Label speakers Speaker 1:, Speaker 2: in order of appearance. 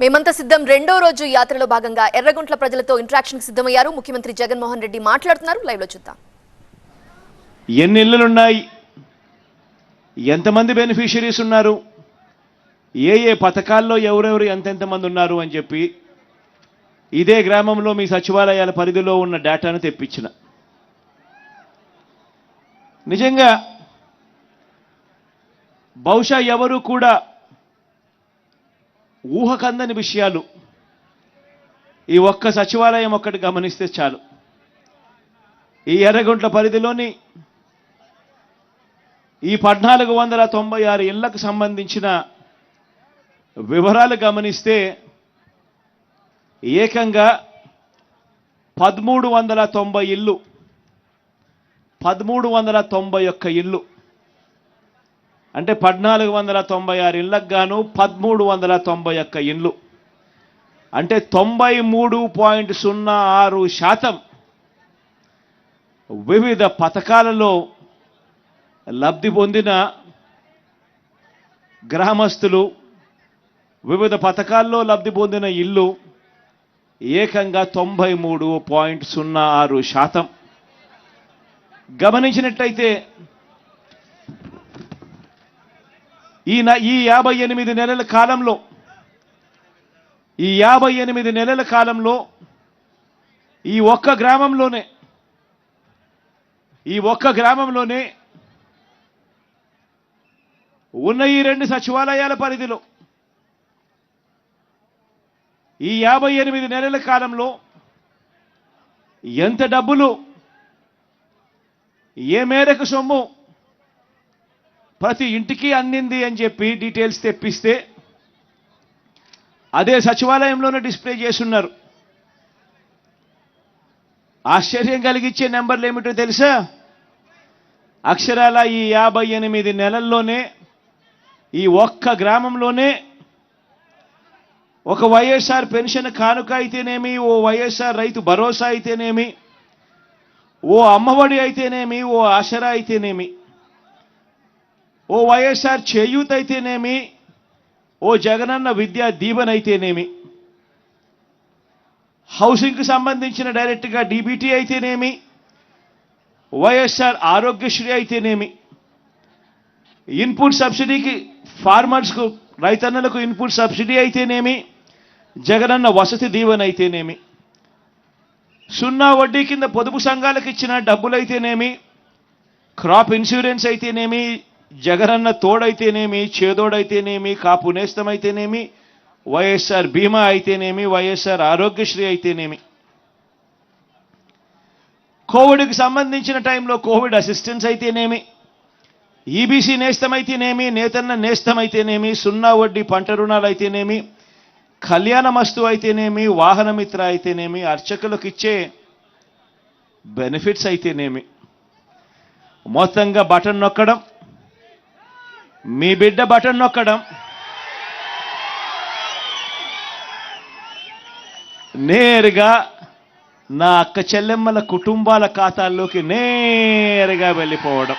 Speaker 1: మేమంతా సిద్ధం. రెండో రోజు యాత్రలో భాగంగా ఎర్రగుంట్ల ప్రజలతో ఇంట్రాక్షన్ సిద్ధమయ్యారు. ముఖ్యమంత్రి జగన్మోహన్ రెడ్డి మాట్లాడుతున్నారు. లైవ్లో చూద్దాం.
Speaker 2: ఎన్ని ఇళ్ళలున్నాయి ఎంతమంది బెనిఫిషరీస్ ఉన్నారు? ఏ ఏ పథకాల్లో ఎవరెవరు ఎంతెంతమంది ఉన్నారు అని చెప్పి ఇదే గ్రామంలో మీ సచివాలయాల పరిధిలో ఉన్న డేటాను తెప్పించిన. నిజంగా బహుశా ఎవరు కూడా ఊహకందని విషయాలు. ఈ ఒక్క సచివాలయం ఒక్కటి గమనిస్తే చాలు. ఈ ఎర్రగుంట్ల పరిధిలోని ఈ పద్నాలుగు వందల తొంభై ఆరు ఇళ్ళకు సంబంధించిన వివరాలు గమనిస్తే ఏకంగా పదమూడు వందల తొంభై ఇల్లు పదమూడు వందల తొంభై ఒక్క ఇల్లు అంటే పద్నాలుగు వందల తొంభై ఆరు ఇళ్ళకు గాను పదమూడు వందల తొంభై ఒక్క ఇల్లు అంటే తొంభై మూడు పాయింట్ సున్నా ఆరు శాతం వివిధ పథకాలలో లబ్ధి పొందిన గ్రామస్తులు వివిధ పథకాల్లో లబ్ధి పొందిన ఇల్లు ఏకంగా తొంభై మూడు పాయింట్ సున్నా ఆరు శాతం. గమనించినట్టయితే ఈ న- ఈ యాభై ఎనిమిది నెలల కాలంలో ఈ యాభై ఎనిమిది నెలల కాలంలో ఈ ఒక్క గ్రామంలోనే ఈ ఒక్క గ్రామంలోనే ఉన్న ఈ రెండు సచివాలయాల పరిధిలో ఈ యాభై ఎనిమిది నెలల కాలంలో ఎంత డబ్బులు ఏ మేరకు సొమ్ము ప్రతి ఇంటికి అందింది అని చెప్పి డీటెయిల్స్ తెప్పిస్తే అదే సచివాలయంలోనే డిస్ప్లే చేస్తున్నారు. ఆశ్చర్యం కలిగించే నెంబర్లు ఏమిటో తెలుసా? అక్షరాల ఈ యాభై ఎనిమిది నెలల్లోనే ఈ ఒక్క గ్రామంలోనే ఒక వైఎస్ఆర్ పెన్షన్ కానుక అయితేనేమి ఓ వైఎస్ఆర్ రైతు భరోసా అయితేనేమి ఓ అమ్మఒడి అయితేనేమి ఓ ఆసరా అయితేనేమి ఓ వైఎస్ఆర్ చేయూత్ అయితేనేమి ఓ జగనన్న విద్యా దీవెన అయితేనేమి హౌసింగ్కి సంబంధించిన డైరెక్ట్గా డీబీటీ అయితేనేమి వైఎస్ఆర్ ఆరోగ్యశ్రీ అయితేనేమి ఇన్పుట్ సబ్సిడీకి ఫార్మర్స్కు రైతన్నలకు ఇన్పుట్ సబ్సిడీ అయితేనేమి జగనన్న వసతి దీవెన అయితేనేమి సున్నా వడ్డీ కింద పొదుపు సంఘాలకు ఇచ్చిన డబ్బులు అయితేనేమి క్రాప్ ఇన్సూరెన్స్ అయితేనేమి జగనన్న తోడైతేనేమి చేదోడైతేనేమి కాపు నేస్తం అయితేనేమి వైఎస్ఆర్ బీమా అయితేనేమి వైఎస్ఆర్ ఆరోగ్యశ్రీ అయితేనేమి. కోవిడ్కి సంబంధించిన టైంలో కోవిడ్ అసిస్టెన్స్ అయితేనేమి ఈబీసీ నేస్తమైతేనేమి నేతన్న నేస్తమైతేనేమి సున్నా వడ్డీ పంట రుణాలు అయితేనేమి కళ్యాణమస్తు అయితేనేమి వాహనమిత్ర అయితేనేమి అర్చకులకు ఇచ్చే బెనిఫిట్స్ అయితేనేమి. మొత్తంగా బటన్ నొక్కడం మీ బిడ్డ బటన్ నొక్కడం. నేరుగా నా అక్క చెల్లెమ్మల కుటుంబాల ఖాతాల్లోకి నేరుగా వెళ్ళిపోవడం.